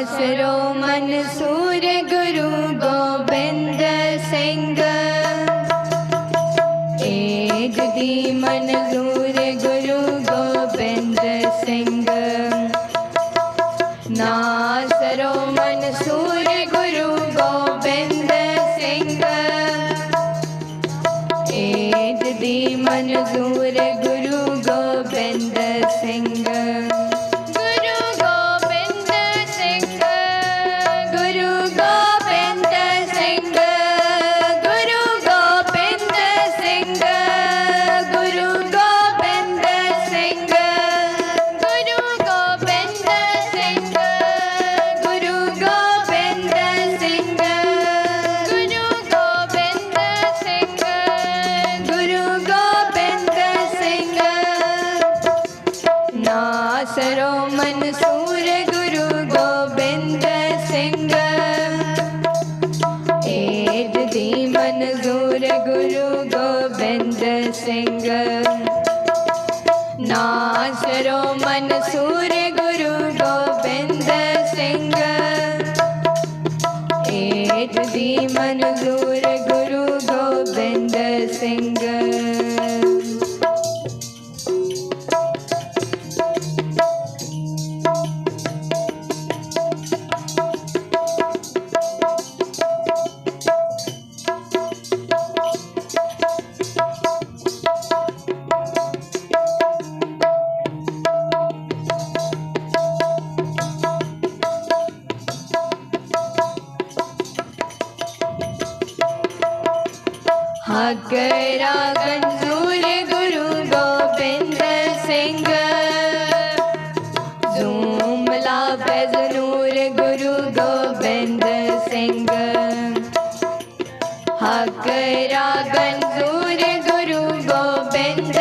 ਆਸਰੋ ਮਨਸੂਰ ਗੁਰੂ ਗੋਬਿੰਦ ਸਿੰਘ ਏਜ ਦੀ ਮਨਜ਼ੂਰ ਗੁਰੂ ਗੋਬਿੰਦ ਸਿੰਘ ਨਾ sing ਅਗਰਾ ਗੰਜੂਰ ਗੁਰੂ ਗੋਬਿੰਦ ਸਿੰਘ ਜ਼ੂਮ ਲਾ ਗੁਰੂ ਗੋਬਿੰਦ ਸਿੰਘ ਅਗਰਾ ਗੁਰੂ ਗੋਬਿੰਦ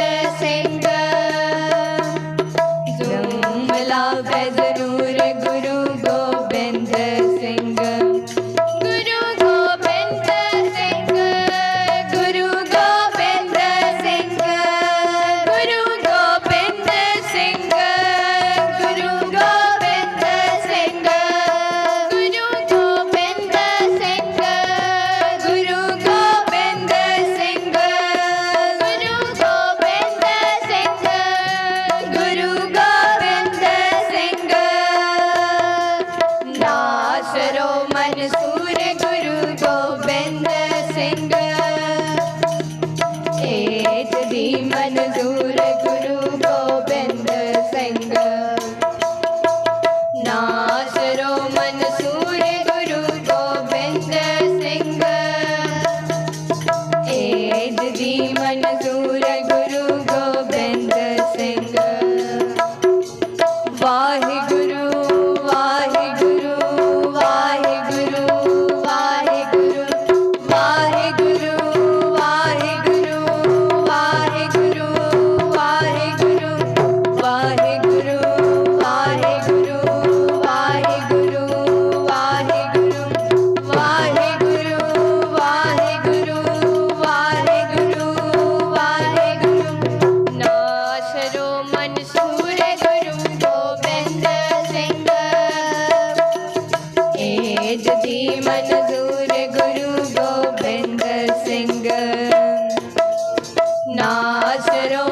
नाच रो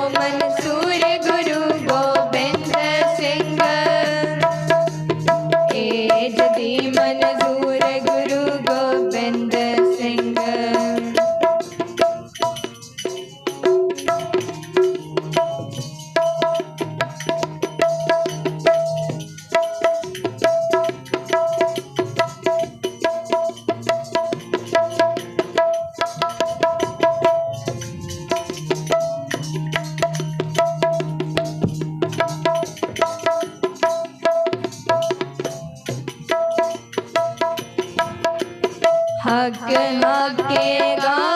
हक लगेगा।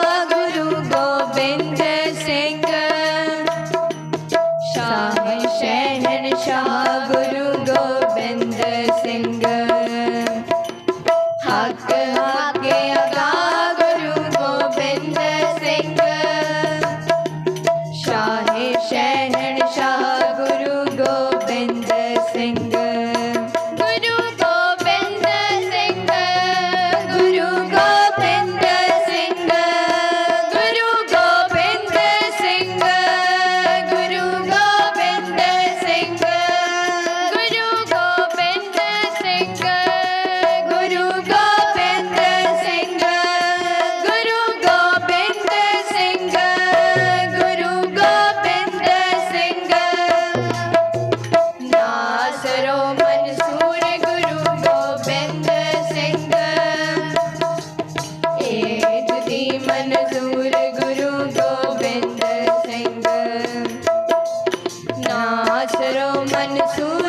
करो मन सू